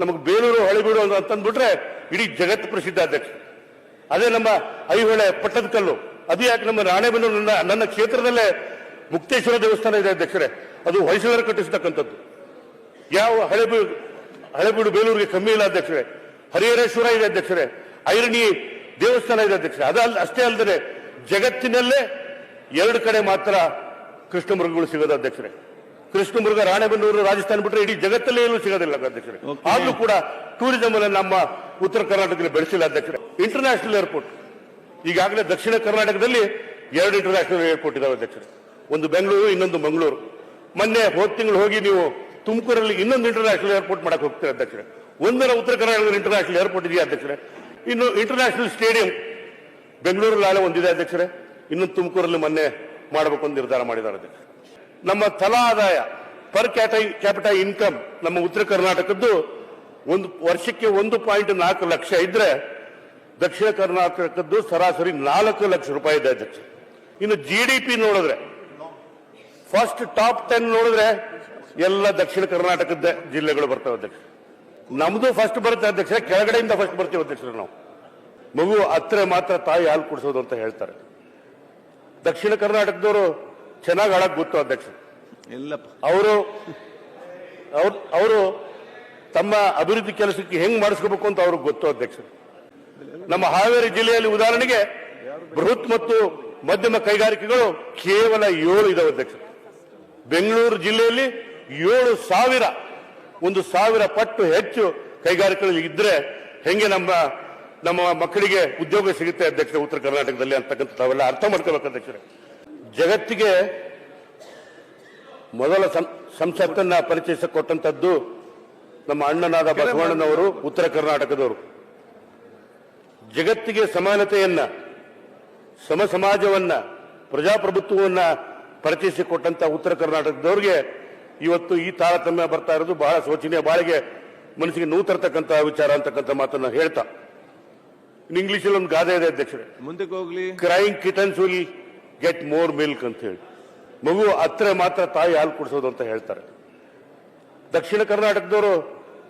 ನಮಗೆ ಬೇಲೂರು ಹಳೆಬೀಡು ಅಂತ ಅಂದ್ಬಿಟ್ರೆ ಇಡೀ ಜಗತ್ ಪ್ರಸಿದ್ಧ ಅಧ್ಯಕ್ಷ. ಅದೇ ನಮ್ಮ ಐಹೊಳೆ ಪಟ್ಟದಕಲ್ಲು ಅದು ಯಾಕೆ ನಮ್ಮ ರಾಣೆಬೆನ್ನೂರು ನನ್ನ ಕ್ಷೇತ್ರದಲ್ಲೇ ಮುಕ್ತೇಶ್ವರ ದೇವಸ್ಥಾನ ಇದೆ ಅಧ್ಯಕ್ಷರೇ. ಅದು ಹೊಯ್ಸಳರು ಕಟ್ಟಿಸ್ತಕ್ಕಂಥದ್ದು ಯಾವ ಹಳೆಬೀಡು ಹಳೆಬೀಡು ಬೇಲೂರಿಗೆ ಕಮ್ಮಿ ಇಲ್ಲ ಅಧ್ಯಕ್ಷರೇ. ಹರಿಹರೇಶ್ವರ ಇದೆ ಅಧ್ಯಕ್ಷರೇ. ಐರಣಿ ದೇವಸ್ಥಾನ ಇದೆ ಅಧ್ಯಕ್ಷ ಅದ ಅಷ್ಟೇ ಅಲ್ಲದೆ ಜಗತ್ತಿನಲ್ಲೇ ಎರಡು ಕಡೆ ಮಾತ್ರ ಕೃಷ್ಣ ಮೃಗಗಳು ಸಿಗೋದು ಅಧ್ಯಕ್ಷರೇ. ಕೃಷ್ಣ ಮೃಗ ರಾಣೆಬೆನ್ನೂರು ರಾಜಸ್ಥಾನ ಬಿಟ್ಟರೆ ಇಡೀ ಜಗತ್ತಲ್ಲೇ ಎಲ್ಲೂ ಸಿಗೋದಿಲ್ಲ ಅಧ್ಯಕ್ಷರೇ. ಆದ್ರೂ ಕೂಡ ಟೂರಿಸಂ ಅನ್ನು ನಮ್ಮ ಉತ್ತರ ಕರ್ನಾಟಕದಲ್ಲಿ ಬೆಳೆಸಿಲ್ಲ ಅಧ್ಯಕ್ಷರೇ. ಇಂಟರ್ನ್ಯಾಷನಲ್ ಏರ್ಪೋರ್ಟ್ ಈಗಾಗಲೇ ದಕ್ಷಿಣ ಕರ್ನಾಟಕದಲ್ಲಿ ಎರಡು ಇಂಟರ್ನ್ಯಾಷನಲ್ ಏರ್ಪೋರ್ಟ್ ಇದಾವೆ ಅಧ್ಯಕ್ಷರೇ. ಒಂದು ಬೆಂಗಳೂರು ಇನ್ನೊಂದು ಮಂಗಳೂರು. ಮೊನ್ನೆ ಹೋದ ತಿಂಗಳು ಹೋಗಿ ನೀವು ತುಮಕೂರಲ್ಲಿ ಇನ್ನೊಂದು ಇಂಟರ್ನ್ಯಾಷನಲ್ ಏರ್ಪೋರ್ಟ್ ಮಾಡಕ್ ಹೋಗ್ತೀರ ಅಧ್ಯಕ್ಷರೇ. ಒಂದರ ಉತ್ತರ ಕರ್ನಾಟಕದ ಇಂಟರ್ನ್ಯಾಷನಲ್ ಏರ್ಪೋರ್ಟ್ ಇದೆಯಾ ಅಧ್ಯಕ್ಷರೇ? ಇನ್ನು ಇಂಟರ್ನ್ಯಾಷನಲ್ ಸ್ಟೇಡಿಯಂ ಬೆಂಗಳೂರಲ್ಲಿ ನಾಳೆ ಒಂದಿದೆ ಅಧ್ಯಕ್ಷರೇ. ಇನ್ನೊಂದು ತುಮಕೂರಲ್ಲಿ ಮೊನ್ನೆ ಮಾಡಬೇಕು ಅಂತ ನಿರ್ಧಾರ ಮಾಡಿದ್ದಾರೆ ಅಧ್ಯಕ್ಷ ನಮ್ಮ ತಲಾ ಆದಾಯ ಪರ್ ಕ್ಯಾಟೈ ಕ್ಯಾಪಿಟ ಇನ್ಕಮ್ ನಮ್ಮ ಉತ್ತರ ಕರ್ನಾಟಕದ್ದು ಒಂದು ವರ್ಷಕ್ಕೆ ಒಂದು ಪಾಯಿಂಟ್ ನಾಲ್ಕು ಲಕ್ಷ ಇದ್ರೆ ದಕ್ಷಿಣ ಕರ್ನಾಟಕದ್ದು ಸರಾಸರಿ ನಾಲ್ಕು ಲಕ್ಷ ರೂಪಾಯಿ ಇದೆ ಅಧ್ಯಕ್ಷ. ಇನ್ನು ಜಿ ಡಿ ಪಿ ನೋಡಿದ್ರೆ ಫಸ್ಟ್ ಟಾಪ್ ಟೆನ್ ನೋಡಿದ್ರೆ ಎಲ್ಲ ದಕ್ಷಿಣ ಕರ್ನಾಟಕದ ಜಿಲ್ಲೆಗಳು ಬರ್ತವೆ ಅಧ್ಯಕ್ಷ. ನಮ್ದು ಫಸ್ಟ್ ಬರುತ್ತೆ ಅಧ್ಯಕ್ಷ, ಕೆಳಗಡೆಯಿಂದ ಫಸ್ಟ್ ಬರ್ತೀವಿ ಅಧ್ಯಕ್ಷರು ನಾವು. ಮಗು ಹತ್ರ ಮಾತ್ರ ತಾಯಿ ಹಾಲು ಕುಡಿಸೋದು ಅಂತ ಹೇಳ್ತಾರೆ. ದಕ್ಷಿಣ ಕರ್ನಾಟಕದವರು ಚೆನ್ನಾಗಿ ಆಡಕ್ ಗೊತ್ತು ಅಧ್ಯಕ್ಷ. ಇಲ್ಲಪ್ಪ ಅವರು ಅವರು ತಮ್ಮ ಅಭಿವೃದ್ಧಿ ಕೆಲಸಕ್ಕೆ ಹೆಂಗ್ ಮಾಡಿಸ್ಕೋಬೇಕು ಅಂತ ಅವ್ರಿಗೆ ಗೊತ್ತು ಅಧ್ಯಕ್ಷ. ನಮ್ಮ ಹಾವೇರಿ ಜಿಲ್ಲೆಯಲ್ಲಿ ಉದಾಹರಣೆಗೆ ಬೃಹತ್ ಮತ್ತು ಮಧ್ಯಮ ಕೈಗಾರಿಕೆಗಳು ಕೇವಲ ಏಳು ಇದಾವೆ ಅಧ್ಯಕ್ಷರು ಬೆಂಗಳೂರು ಜಿಲ್ಲೆಯಲ್ಲಿ ಏಳು ಸಾವಿರ, ಒಂದು ಸಾವಿರ ಪಟ್ಟು ಹೆಚ್ಚು ಕೈಗಾರಿಕೆಗಳು ಇದ್ರೆ ಹೆಂಗೆ ನಮ್ಮ ನಮ್ಮ ಮಕ್ಕಳಿಗೆ ಉದ್ಯೋಗ ಸಿಗುತ್ತೆ ಅಧ್ಯಕ್ಷ ಉತ್ತರ ಕರ್ನಾಟಕದಲ್ಲಿ ಅಂತಕ್ಕಂಥ ತಾವೆಲ್ಲ ಅರ್ಥ ಮಾಡ್ಕೋಬೇಕು ಅಧ್ಯಕ್ಷರೇ. ಜಗತ್ತಿಗೆ ಮೊದಲ ಸಂಸತ್ತನ್ನ ಪರಿಚಯಿಸಿಕೊಟ್ಟಂತದ್ದು ನಮ್ಮ ಅಣ್ಣನಾದ ಬಸವಣ್ಣನವರು ಉತ್ತರ ಕರ್ನಾಟಕದವರು. ಜಗತ್ತಿಗೆ ಸಮಾನತೆಯನ್ನ ಸಮ ಸಮಾಜವನ್ನ ಪ್ರಜಾಪ್ರಭುತ್ವವನ್ನ ಪರಿಚಯಿಸಿಕೊಟ್ಟಂತ ಉತ್ತರ ಕರ್ನಾಟಕದವ್ರಿಗೆ ಇವತ್ತು ಈ ತಾರತಮ್ಯ ಬರ್ತಾ ಇರೋದು ಬಹಳ ಶೋಚನೀಯ ಬಾಳಿಗೆ ಮನಸ್ಸಿಗೆ ನೋವು ತರ್ತಕ್ಕಂಥ ವಿಚಾರ ಅಂತಕ್ಕಂಥ ಮಾತನ್ನ ಹೇಳ್ತಾ. ಇನ್ನು ಇಂಗ್ಲಿಷಲ್ಲಿ ಒಂದು ಗಾದೆ ಇದೆ ಅಧ್ಯಕ್ಷರೇ. ಮುಂದಕ್ಕೆ ಹೋಗ್ಲಿ. Crying kittens will get more milk ಅಂತ ಹೇಳಿ. ಮಗು ಹತ್ರ ಮಾತ್ರ ತಾಯಿ ಹಾಲು ಕುಡಿಸೋದು ಅಂತ ಹೇಳ್ತಾರೆ. ದಕ್ಷಿಣ ಕರ್ನಾಟಕದವರು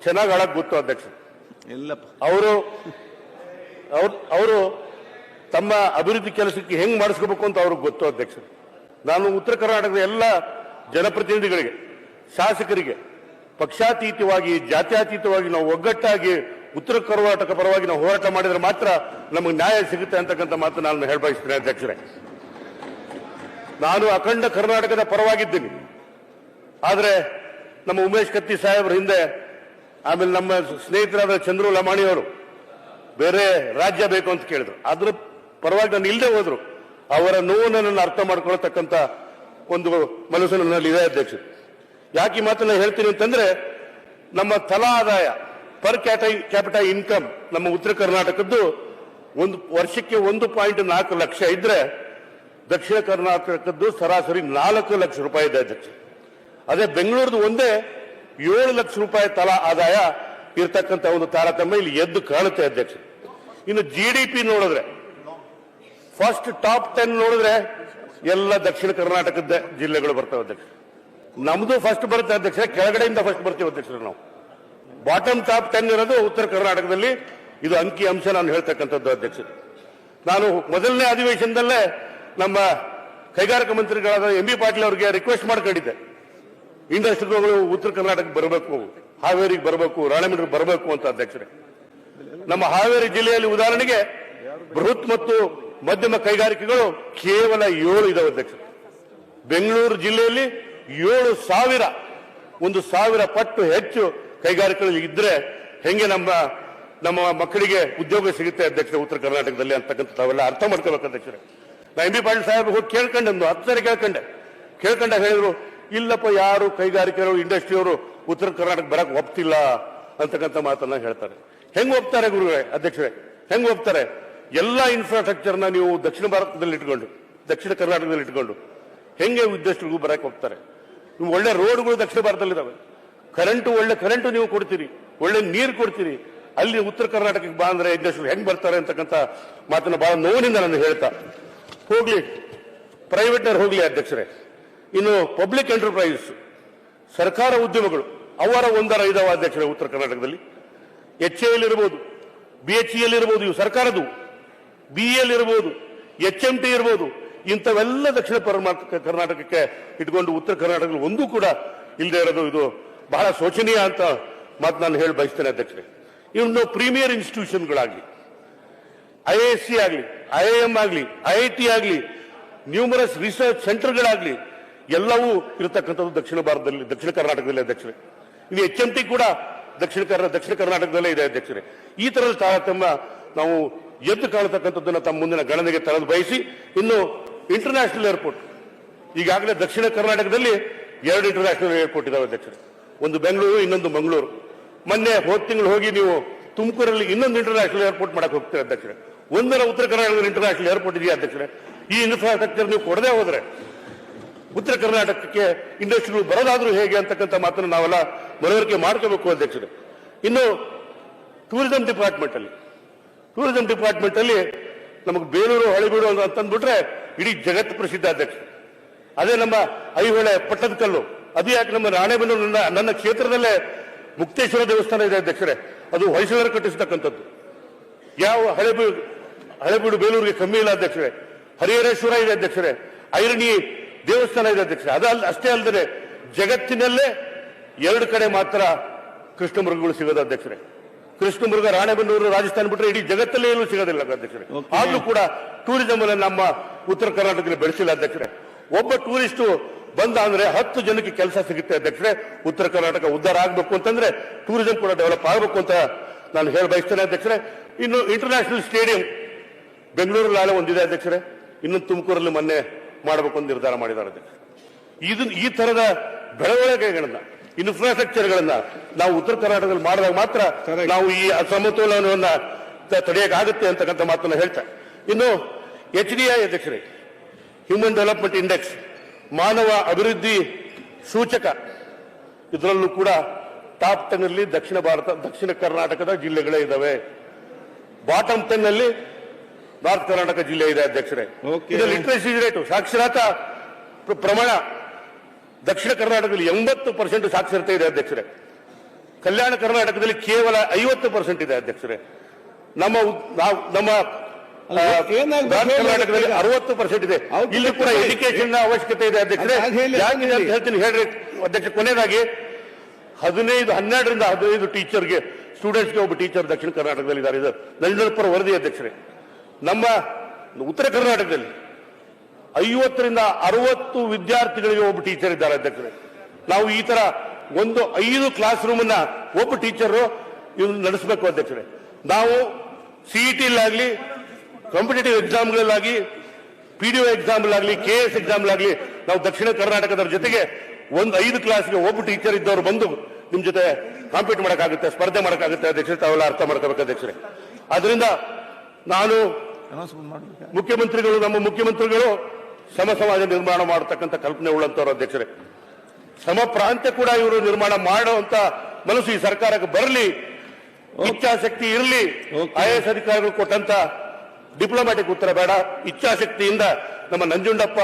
ಚೆನ್ನಾಗಿ ಆಳಕ್ ಗೊತ್ತು ಅಧ್ಯಕ್ಷ. ಇಲ್ಲಪ್ಪ. ಅವರು ಅವರು ತಮ್ಮ ಅಭಿವೃದ್ಧಿ ಕೆಲಸಕ್ಕೆ ಹೆಂಗ್ ಮಾಡಿಸ್ಕೋಬೇಕು ಅಂತ ಅವ್ರಿಗೆ ಗೊತ್ತು ಅಧ್ಯಕ್ಷ. ನಾನು ಉತ್ತರ ಕರ್ನಾಟಕದ ಎಲ್ಲ ಜನಪ್ರತಿನಿಧಿಗಳಿಗೆ ಶಾಸಕರಿಗೆ ಪಕ್ಷಾತೀತವಾಗಿ ಜಾತ್ಯಾತೀತವಾಗಿ ನಾವು ಒಗ್ಗಟ್ಟಾಗಿ ಉತ್ತರ ಕರ್ನಾಟಕ ಪರವಾಗಿ ನಾವು ಹೋರಾಟ ಮಾಡಿದ್ರೆ ಮಾತ್ರ ನಮಗೆ ನ್ಯಾಯ ಸಿಗುತ್ತೆ ಅಂತಕ್ಕಂಥ ಮಾತು ನಾನು ಹೇಳಬಯಸ್ತೇನೆ ಅಧ್ಯಕ್ಷರೇ. ನಾನು ಅಖಂಡ ಕರ್ನಾಟಕದ ಪರವಾಗಿದ್ದೀನಿ. ಆದರೆ ನಮ್ಮ ಉಮೇಶ್ ಕತ್ತಿ ಸಾಹೇಬ್ರ ಹಿಂದೆ, ಆಮೇಲೆ ನಮ್ಮ ಸ್ನೇಹಿತರಾದ ಚಂದ್ರು ಲಮಾಣಿಯವರು ಬೇರೆ ರಾಜ್ಯ ಬೇಕು ಅಂತ ಕೇಳಿದ್ರು. ಅದ್ರ ಪರವಾಗಿ ನಾನು ಇಲ್ಲದೆ ಹೋದ್ರು. ಅವರ ನೋವನ್ನು ನನ್ನ ಅರ್ಥ ಮಾಡ್ಕೊಳ್ತಕ್ಕಂಥ ಒಂದು ಮನಸ್ಸು ನನ್ನಲ್ಲಿ ಅಧ್ಯಕ್ಷ ಯಾಕೆ ಮಾತನ್ನ ಹೇಳ್ತೀನಿ ಅಂತಂದ್ರೆ, ನಮ್ಮ ತಲಾ ಆದಾಯ ಪರ್ ಕ್ಯಾಟೈ ಕ್ಯಾಪಿಟಲ್ ಇನ್ಕಮ್ ನಮ್ಮ ಉತ್ತರ ಕರ್ನಾಟಕದ್ದು ಒಂದು ವರ್ಷಕ್ಕೆ ಒಂದು ಪಾಯಿಂಟ್ ನಾಲ್ಕು ಲಕ್ಷ ಇದ್ರೆ ದಕ್ಷಿಣ ಕರ್ನಾಟಕದ್ದು ಸರಾಸರಿ ನಾಲ್ಕು ಲಕ್ಷ ರೂಪಾಯಿ ಇದೆ ಅಧ್ಯಕ್ಷ. ಅದೇ ಬೆಂಗಳೂರದು ಒಂದೇ ಏಳು ಲಕ್ಷ ರೂಪಾಯಿ ತಲಾ ಆದಾಯ ಇರ್ತಕ್ಕಂಥ ಒಂದು ತಾರತಮ್ಯ ಇಲ್ಲಿ ಎದ್ದು ಕಾಣುತ್ತೆ ಅಧ್ಯಕ್ಷ. ಇನ್ನು ಜಿ ಡಿ ಪಿ ನೋಡಿದ್ರೆ ಫಸ್ಟ್ ಟಾಪ್ ಟೆನ್ ನೋಡಿದ್ರೆ ಎಲ್ಲ ದಕ್ಷಿಣ ಕರ್ನಾಟಕದ ಜಿಲ್ಲೆಗಳು ಬರ್ತವೆ ಅಧ್ಯಕ್ಷ. ನಮ್ದು ಫಸ್ಟ್ ಬರುತ್ತೆ ಅಧ್ಯಕ್ಷ, ಕೆಳಗಡೆಯಿಂದ ಫಸ್ಟ್ ಬರ್ತೀವಿ ಅಧ್ಯಕ್ಷರು ನಾವು. ಬಾಟಮ್ ಟಾಪ್ ಟೆನ್ ಇರೋದು ಉತ್ತರ ಕರ್ನಾಟಕದಲ್ಲಿ, ಇದು ಅಂಕಿ ಅಂಶ ನಾನು ಹೇಳ್ತಕ್ಕಂಥದ್ದು ಅಧ್ಯಕ್ಷ. ನಾನು ಮೊದಲನೇ ಅಧಿವೇಶನದಲ್ಲೇ ನಮ್ಮ ಕೈಗಾರಿಕಾ ಮಂತ್ರಿಗಳಾದ ಎಂ ಬಿ ಪಾಟೀಲ್ ಅವರಿಗೆ ರಿಕ್ವೆಸ್ಟ್ ಮಾಡ್ಕೊಂಡಿದ್ದೆ. ಇಂಡಸ್ಟ್ರಿಗಳು ಉತ್ತರ ಕರ್ನಾಟಕಕ್ಕೆ ಬರಬೇಕು, ಹಾವೇರಿಗೆ ಬರಬೇಕು, ರಾಣೆಬೆನ್ನೂರಿಗೆ ಬರಬೇಕು ಅಂತ ಅಧ್ಯಕ್ಷರೇ. ನಮ್ಮ ಹಾವೇರಿ ಜಿಲ್ಲೆಯಲ್ಲಿ ಉದಾಹರಣೆಗೆ ಬೃಹತ್ ಮತ್ತು ಮಧ್ಯಮ ಕೈಗಾರಿಕೆಗಳು ಕೇವಲ ಏಳು ಇದಾವೆ ಅಧ್ಯಕ್ಷ ಬೆಂಗಳೂರು ಜಿಲ್ಲೆಯಲ್ಲಿ ಏಳು ಸಾವಿರ, ಒಂದು ಸಾವಿರ ಪಟ್ಟು ಹೆಚ್ಚು ಕೈಗಾರಿಕೆಗಳು ಇದ್ರೆ ಹೆಂಗೆ ನಮ್ಮ ನಮ್ಮ ಮಕ್ಕಳಿಗೆ ಉದ್ಯೋಗ ಸಿಗುತ್ತೆ ಅಧ್ಯಕ್ಷ ಉತ್ತರ ಕರ್ನಾಟಕದಲ್ಲಿ ಅಂತಕ್ಕಂಥ ತಾವೆಲ್ಲ ಅರ್ಥ ಮಾಡ್ಕೋಬೇಕು ಅಧ್ಯಕ್ಷರೇ. ಎಂ ಬಿ ಪಾಟೀಲ್ ಸಾಹೇಬ್ ಹೋಗಿ ಕೇಳ್ಕೊಂಡೆ ಒಂದು ಹತ್ತು ಸರಿ ಕೇಳ್ಕೊಂಡೆ. ಕೇಳ್ಕೊಂಡಾಗ ಹೇಳಿದ್ರು, ಇಲ್ಲಪ್ಪ, ಯಾರು ಕೈಗಾರಿಕೆಯವರು, ಇಂಡಸ್ಟ್ರಿಯವರು ಉತ್ತರ ಕರ್ನಾಟಕ ಬರಕ್ ಒಪ್ತಿಲ್ಲ ಅಂತಕ್ಕಂಥ ಮಾತನ್ನ ಹೇಳ್ತಾರೆ. ಹೆಂಗ್ ಒಪ್ತಾರೆ ಗುರುಗಳೇ, ಅಧ್ಯಕ್ಷರೇ? ಹೆಂಗ್ ಒಪ್ತಾರೆ? ಎಲ್ಲ ಇನ್ಫ್ರಾಸ್ಟ್ರಕ್ಚರ್ನ ನೀವು ದಕ್ಷಿಣ ಭಾರತದಲ್ಲಿ ಇಟ್ಕೊಂಡು, ದಕ್ಷಿಣ ಕರ್ನಾಟಕದಲ್ಲಿ ಇಟ್ಕೊಂಡು, ಹೆಂಗೆ ಇಂಡಸ್ಟ್ರಿಗೂ ಬರಕ್ ಹೋಗ್ತಾರೆ ನೀವು ಒಳ್ಳೆ ರೋಡ್ಗಳು ದಕ್ಷಿಣ ಭಾರತದಲ್ಲಿದ್ದಾವೆ ಕರೆಂಟು ಒಳ್ಳೆ ಕರೆಂಟು ನೀವು ಕೊಡ್ತೀರಿ, ಒಳ್ಳೆ ನೀರು ಕೊಡ್ತೀರಿ, ಅಲ್ಲಿ ಉತ್ತರ ಕರ್ನಾಟಕಕ್ಕೆ ಬಾ ಅಂದ್ರೆ ಇಂಡಸ್ಟ್ರಿ ಹೆಂಗ್ ಬರ್ತಾರೆ ಅಂತಕ್ಕಂಥ ಮಾತನ್ನ ಬಹಳ ನೋವಿನಿಂದ ನಾನು ಹೇಳ್ತಾ ಹೋಗ್ಲಿ. ಪ್ರೈವೇಟ್ನವ್ರು ಹೋಗಲಿ ಅಧ್ಯಕ್ಷರೇ. ಇನ್ನು ಪಬ್ಲಿಕ್ ಎಂಟರ್ಪ್ರೈಸಸ್ ಸರ್ಕಾರ ಉದ್ಯಮಗಳು, ಅವರ ಒಂದರ ಐದವ ಅಧ್ಯಕ್ಷರೇ ಉತ್ತರ ಕರ್ನಾಟಕದಲ್ಲಿ. ಎಚ್ ಎಲ್ ಇರ್ಬೋದು ಬಿ ಎಚ್ ಎಲ್ ಇರ್ಬೋದು, ಇವು ಸರ್ಕಾರದ್ದು. ಬಿ ಎಲ್ ಇರ್ಬೋದು ಎಚ್ ಎಂ ಟಿ ಇರ್ಬೋದು, ಇಂಥವೆಲ್ಲ ದಕ್ಷಿಣ ಕರ್ನಾಟಕಕ್ಕೆ ಇಟ್ಕೊಂಡು ಉತ್ತರ ಕರ್ನಾಟಕದಲ್ಲಿ ಒಂದೂ ಕೂಡ ಇಲ್ಲದೆ ಇರೋದು, ಇದು ಬಹಳ ಶೋಚನೀಯ ಅಂತ ಮಾತು ನಾನು ಹೇಳಿ ಬಯಸ್ತೇನೆ ಅಧ್ಯಕ್ಷರೇ. ಇನ್ನು ಪ್ರೀಮಿಯರ್ ಇನ್ಸ್ಟಿಟ್ಯೂಷನ್ಗಳಾಗಲಿ ಐ ಎಸ್ ಸಿ ಆಗಲಿ ಐ ಎಂ ಆಗಲಿ, ಐ ಐ ಟಿ ಆಗಲಿ ನ್ಯೂಮರಸ್ ರಿಸರ್ಚ್ ಸೆಂಟರ್ಗಳಾಗಲಿ ಎಲ್ಲವೂ ಇರತಕ್ಕಂಥದ್ದು ದಕ್ಷಿಣ ಭಾರತದಲ್ಲಿ, ದಕ್ಷಿಣ ಕರ್ನಾಟಕದಲ್ಲಿ ಅಧ್ಯಕ್ಷರೆ. ಇನ್ನು ಎಚ್ ಎಂ ಟಿ ಕೂಡ ದಕ್ಷಿಣ ಕರ್ನಾ, ದಕ್ಷಿಣ ಕರ್ನಾಟಕದಲ್ಲೇ ಇದೆ ಅಧ್ಯಕ್ಷರೇ. ಈ ತರದ ತಾರತಮ್ಯ ನಾವು ಎದ್ದು ಕಾಣತಕ್ಕಂಥದ್ದನ್ನು ತಮ್ಮ ಮುಂದಿನ ಗಣನೆಗೆ ತರಲು ಬಯಸಿ, ಇನ್ನು ಇಂಟರ್ನ್ಯಾಷನಲ್ ಏರ್ಪೋರ್ಟ್ ಈಗಾಗಲೇ ದಕ್ಷಿಣ ಕರ್ನಾಟಕದಲ್ಲಿ ಎರಡು ಇಂಟರ್ನ್ಯಾಷನಲ್ ಏರ್ಪೋರ್ಟ್ ಇದಾವೆ ಅಧ್ಯಕ್ಷರೇ. ಒಂದು ಬೆಂಗಳೂರು, ಇನ್ನೊಂದು ಮಂಗಳೂರು. ಮೊನ್ನೆ ಹೋದ ತಿಂಗಳು ಹೋಗಿ ನೀವು ತುಮಕೂರಲ್ಲಿ ಇನ್ನೊಂದು ಇಂಟರ್ನ್ಯಾಷನಲ್ ಏರ್ಪೋರ್ಟ್ ಮಾಡಕ್ಕೆ ಹೋಗ್ತೀರಾ ಅಧ್ಯಕ್ಷರೇ. ಒಂದರ ಉತ್ತರ ಕರ್ನಾಟಕದ ಇಂಟರ್ನ್ಯಾಷನಲ್ ಏರ್ಪೋರ್ಟ್ ಇದೆಯಾ ಅಧ್ಯಕ್ಷರೇ? ಈ ಇನ್ಫ್ರಾಸ್ಟ್ರಕ್ಚರ್ ನೀವು ಕೊಡದೇ ಹೋದ್ರೆ ಉತ್ತರ ಕರ್ನಾಟಕಕ್ಕೆ ಇಂಡಸ್ಟ್ರಿಗಳು ಬರೋದಾದ್ರೂ ಹೇಗೆ ಅಂತಕ್ಕಂಥ ಮಾತನ್ನು ನಾವೆಲ್ಲ ಮನವರಿಕೆ ಮಾಡ್ಕೋಬೇಕು ಅಧ್ಯಕ್ಷರೇ. ಇನ್ನು ಟೂರಿಸಂ ಡಿಪಾರ್ಟ್ಮೆಂಟ್ ಅಲ್ಲಿ ಟೂರಿಸಂ ಡಿಪಾರ್ಟ್ಮೆಂಟ್ ಅಲ್ಲಿ ನಮಗೆ ಬೇಲೂರು, ಹಳೆಬೀಡು ಅಂತ ಅಂತಂದ್ಬಿಟ್ರೆ ಇಡೀ ಜಗತ್ತು ಪ್ರಸಿದ್ಧ ಅಧ್ಯಕ್ಷ ಅದೇ ನಮ್ಮ ಐಹೊಳೆ ಪಟ್ಟದಕಲ್ಲು ಅದು ಯಾಕೆ ನಮ್ಮ ರಾಣೆಬೆನ್ನೂರು ನನ್ನ ನನ್ನ ಕ್ಷೇತ್ರದಲ್ಲೇ ಮುಕ್ತೇಶ್ವರ ದೇವಸ್ಥಾನ ಇದೆ ಅಧ್ಯಕ್ಷರೇ. ಅದು ಹೊಯ್ಸಳರು ಕಟ್ಟಿಸ್ತಕ್ಕಂಥದ್ದು. ಯಾವ ಹಳೆಬೀಡು ಹಳೆಬೀಡು ಬೇಲೂರಿಗೆ ಕಮ್ಮಿ ಇಲ್ಲ ಅಧ್ಯಕ್ಷರೇ. ಹರಿಹರೇಶ್ವರ ಇದೆ ಅಧ್ಯಕ್ಷರೇ. ಐರಣಿ ದೇವಸ್ಥಾನ ಇದೆ ಅಧ್ಯಕ್ಷರೇ. ಅದಲ್ಲ ಅಷ್ಟೇ ಅಲ್ಲದೆ ಜಗತ್ತಿನಲ್ಲೇ ಎರಡು ಕಡೆ ಮಾತ್ರ ಕೃಷ್ಣ ಮೃಗಗಳು ಸಿಗೋದು ಅಧ್ಯಕ್ಷರೇ. ಕೃಷ್ಣ ಮೃಗ ರಾಣೆಬೆನ್ನೂರು ರಾಜಸ್ಥಾನ ಬಿಟ್ಟರೆ ಇಡೀ ಜಗತ್ತಲ್ಲೇ ಎಲ್ಲೂ ಸಿಗೋದಿಲ್ಲ ಅಧ್ಯಕ್ಷರೇ. ಆದರೂ ಆದ್ರೂ ಕೂಡ ಟೂರಿಸಂ ಅನ್ನು ನಮ್ಮ ಉತ್ತರ ಕರ್ನಾಟಕದಲ್ಲಿ ಬೆಳೆಸಿಲ್ಲ ಅಧ್ಯಕ್ಷರೇ. ಒಬ್ಬ ಟೂರಿಸ್ಟ್ ಬಂದ ಅಂದ್ರೆ ಹತ್ತು ಜನಕ್ಕೆ ಕೆಲಸ ಸಿಗುತ್ತೆ ಅಧ್ಯಕ್ಷರೇ. ಉತ್ತರ ಕರ್ನಾಟಕ ಉದ್ಧಾರ ಆಗಬೇಕು ಅಂತಂದ್ರೆ ಟೂರಿಸಂ ಕೂಡ ಡೆವಲಪ್ ಆಗಬೇಕು ಅಂತ ನಾನು ಹೇಳಿ ಬಯಸ್ತೇನೆ ಅಧ್ಯಕ್ಷರೇ. ಇನ್ನು ಇಂಟರ್ನ್ಯಾಷನಲ್ ಸ್ಟೇಡಿಯಂ ಬೆಂಗಳೂರಲ್ಲಿ ನಾಳೆ ಒಂದಿದೆ ಅಧ್ಯಕ್ಷರೇ. ಇನ್ನು ತುಮಕೂರಲ್ಲಿ ಮೊನ್ನೆ ಮಾಡಬೇಕು ಅಂತ ನಿರ್ಧಾರ ಮಾಡಿದ್ದಾರೆ ಅಧ್ಯಕ್ಷ. ಇದು ಈ ತರದ ಬೆಳವಣಿಗೆಗಳನ್ನ ಇನ್ಫ್ರಾಸ್ಟ್ರಕ್ಚರ್ಗಳನ್ನ ನಾವು ಉತ್ತರ ಕರ್ನಾಟಕದಲ್ಲಿ ಮಾಡಿದಾಗ ಮಾತ್ರ ನಾವು ಈ ಅಸಮತೋಲನವನ್ನ ತಡೆಯಕ್ಕಾಗುತ್ತೆ ಅಂತಕ್ಕಂಥ ಮಾತನ್ನ ಹೇಳ್ತಾ. ಇನ್ನು ಎಚ್ ಡಿ ಐ ಅಧ್ಯಕ್ಷರೇ ಹ್ಯೂಮನ್ ಡೆವಲಪ್ಮೆಂಟ್ ಇಂಡೆಕ್ಸ್ ಮಾನವ ಅಭಿವೃದ್ಧಿ ಸೂಚಕ ಇದರಲ್ಲೂ ಕೂಡ ಟಾಪ್ ಟೆನ್ ಅಲ್ಲಿ ದಕ್ಷಿಣ ಭಾರತ ದಕ್ಷಿಣ ಕರ್ನಾಟಕದ ಜಿಲ್ಲೆಗಳೇ ಇದಾವೆ. ಬಾಟಮ್ ಟೆನ್ ಅಲ್ಲಿ ನಾರ್ತ್ ಕರ್ನಾಟಕ ಜಿಲ್ಲೆ ಇದೆ ಅಧ್ಯಕ್ಷರೇ. ಇದು ಲಿಟ್ರಸಿ ರೇಟು ಸಾಕ್ಷರತಾ ಪ್ರಮಾಣ. ದಕ್ಷಿಣ ಕರ್ನಾಟಕದಲ್ಲಿ ಎಂಬತ್ತು ಪರ್ಸೆಂಟ್ ಸಾಕ್ಷರತೆ ಇದೆ ಅಧ್ಯಕ್ಷರೇ. ಕಲ್ಯಾಣ ಕರ್ನಾಟಕದಲ್ಲಿ ಕೇವಲ ಐವತ್ತು ಪರ್ಸೆಂಟ್ ಇದೆ ಅಧ್ಯಕ್ಷರೇ. ನಮ್ಮ ನಮ್ಮ ಕರ್ನಾಟಕದಲ್ಲಿ? ಅರವತ್ತು ಪರ್ಸೆಂಟ್ ಇದೆ. ಇಲ್ಲಿ ಕೂಡ. ಎಜುಕೇಶನ್ ಅವಶ್ಯಕತೆ ಇದೆ ಅಧ್ಯಕ್ಷರೇ. ಹೇಳ್ತೀನಿ ಹೇಳ್ರಿ. ಅಧ್ಯಕ್ಷ ಕೊನೆಯದಾಗಿ ಹದಿನೈದು ಹನ್ನೆರಡರಿಂದ ಹದಿನೈದು ಟೀಚರ್ಗೆ ಸ್ಟೂಡೆಂಟ್ಸ್ಗೆ ಒಬ್ಬ ಟೀಚರ್ ದಕ್ಷಿಣ ಕರ್ನಾಟಕದಲ್ಲಿ ಇದ್ದಾರೆ ಇದು ನಂಜನಪುರ ವರದಿ ಅಧ್ಯಕ್ಷರೇ. ನಮ್ಮ ಉತ್ತರ ಕರ್ನಾಟಕದಲ್ಲಿ ಐವತ್ತರಿಂದ ಅರವತ್ತು ವಿದ್ಯಾರ್ಥಿಗಳಿಗೆ ಒಬ್ಬ ಟೀಚರ್ ಇದ್ದಾರೆ ಅಧ್ಯಕ್ಷರೇ. ನಾವು ಈ ತರ ಒಂದು ಐದು ಕ್ಲಾಸ್ ರೂಮ್ ಅನ್ನ ಒಬ್ಬ ಟೀಚರ್ ನಡೆಸಬೇಕು ಅಧ್ಯಕ್ಷರೇ. ನಾವು ಸಿಇಟಿಲಾಗ್ಲಿ ಕಾಂಪಿಟೇಟಿವ್ ಎಕ್ಸಾಮ್ಗಳಲ್ಲಾಗಿ ಪಿ ಡಿ ಒ ಎಕ್ಸಾಮ್ಲಾಗ್ಲಿ ಕೆ ಎಸ್ ಎಕ್ಸಾಮ್ಲಾಗ್ಲಿ ನಾವು ದಕ್ಷಿಣ ಕರ್ನಾಟಕದ ಜೊತೆಗೆ ಒಂದು ಐದು ಕ್ಲಾಸ್ಗೆ ಒಬ್ಬ ಟೀಚರ್ ಇದ್ದವರು ಬಂದು ನಿಮ್ಮ ಜೊತೆ ಕಾಂಪೀಟ್ ಮಾಡೋಕ್ಕಾಗುತ್ತೆ, ಸ್ಪರ್ಧೆ ಮಾಡಕ್ಕಾಗುತ್ತೆ, ಅಧ್ಯಕ್ಷರೇ, ತಾವೆಲ್ಲ ಅರ್ಥ ಮಾಡ್ಕೋಬೇಕು ಅಧ್ಯಕ್ಷರೇ. ಅದರಿಂದ ನಾನು ಮುಖ್ಯಮಂತ್ರಿಗಳು ನಮ್ಮ ಮುಖ್ಯಮಂತ್ರಿಗಳು ಸಮ ಸಮಾಜ ನಿರ್ಮಾಣ ಮಾಡತಕ್ಕಂಥ ಕಲ್ಪನೆ ಉಳ್ಳಂತವ್ರು ಅಧ್ಯಕ್ಷರೇ. ಸಮ ಪ್ರಾಂತ್ಯ ಕೂಡ ಇವರು ನಿರ್ಮಾಣ ಮಾಡುವಂತ ಮನಸ್ಸು ಈ ಸರ್ಕಾರಕ್ಕೆ ಬರಲಿ ಇಚ್ಛಾಶಕ್ತಿ ಇರಲಿ ಐಎಎಸ್ ಐ ಎಸ್ ಅಧಿಕಾರಿಗಳು ಕೊಟ್ಟಂತ ಡಿಪ್ಲೊಮ್ಯಾಟಿಕ್ ಉತ್ತರ ಬೇಡ. ಇಚ್ಛಾಶಕ್ತಿಯಿಂದ ನಮ್ಮ ನಂಜುಂಡಪ್ಪ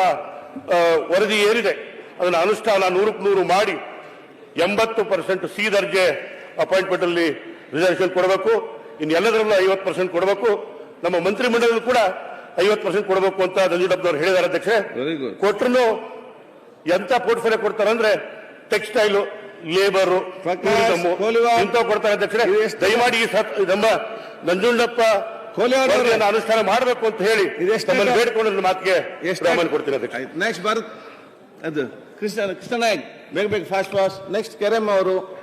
ವರದಿ ಏನಿದೆ ಅದನ್ನು ಅನುಷ್ಠಾನ ನೂರಕ್ಕೆ ನೂರು ಮಾಡಿ ಎಂಬತ್ತು ಪರ್ಸೆಂಟ್ ಸಿ ದರ್ಜೆ ಅಪಾಯಿಂಟ್ಮೆಂಟ್ ಅಲ್ಲಿ ರಿಸರ್ವೇಷನ್ ಕೊಡಬೇಕು. ಇನ್ನು ಎಲ್ಲದರಲ್ಲೂ ಐವತ್ತು ಪರ್ಸೆಂಟ್ ಕೊಡಬೇಕು. ನಮ್ಮ ಮಂತ್ರಿಮಂಡಲದಲ್ಲೂ ಕೂಡ ಐವತ್ತು ಪರ್ಸೆಂಟ್ ಕೊಡಬೇಕು ಅಂತ ನಂಜುಂಡಪ್ಪನವರು ಹೇಳಿದ್ದಾರೆ ಅಧ್ಯಕ್ಷ ಕೊಟ್ಟರು ಎಂತ ಪೋರ್ಟ್ಫೋಲಿಯೋ ಕೊಡ್ತಾರಂದ್ರೆ ಟೆಕ್ಸ್ಟೈಲ್ ಲೇಬರು. ಇಂಥವು ಕೊಡ್ತಾರೆ ಅಧ್ಯಕ್ಷರೇ. ಎಷ್ಟು- ದಯಮಾಡಿ ನಮ್ಮ ನಂಜುಂಡಪ್ಪ ಅನುಷ್ಠಾನ ಮಾಡಬೇಕು ಅಂತ ಹೇಳಿ? ಬೇಡಿಕೊಂಡು ಮಾತಿಗೆ ಕೊಡ್ತೀನಿ ಅಧ್ಯಕ್ಷ ನೆಕ್ಸ್ಟ್ ಭಾರತ್ ಅದು ಕೃಷ್ಣ ಕೃಷ್ಣ ನಾಯಕ್ ಬೇಗ ಬೇಗ ಫಾಸ್ಟ್ ಫಾಸ್ಟ್ ನೆಕ್ಸ್ಟ್ ಕೆರೆಮ್ ಅವರು.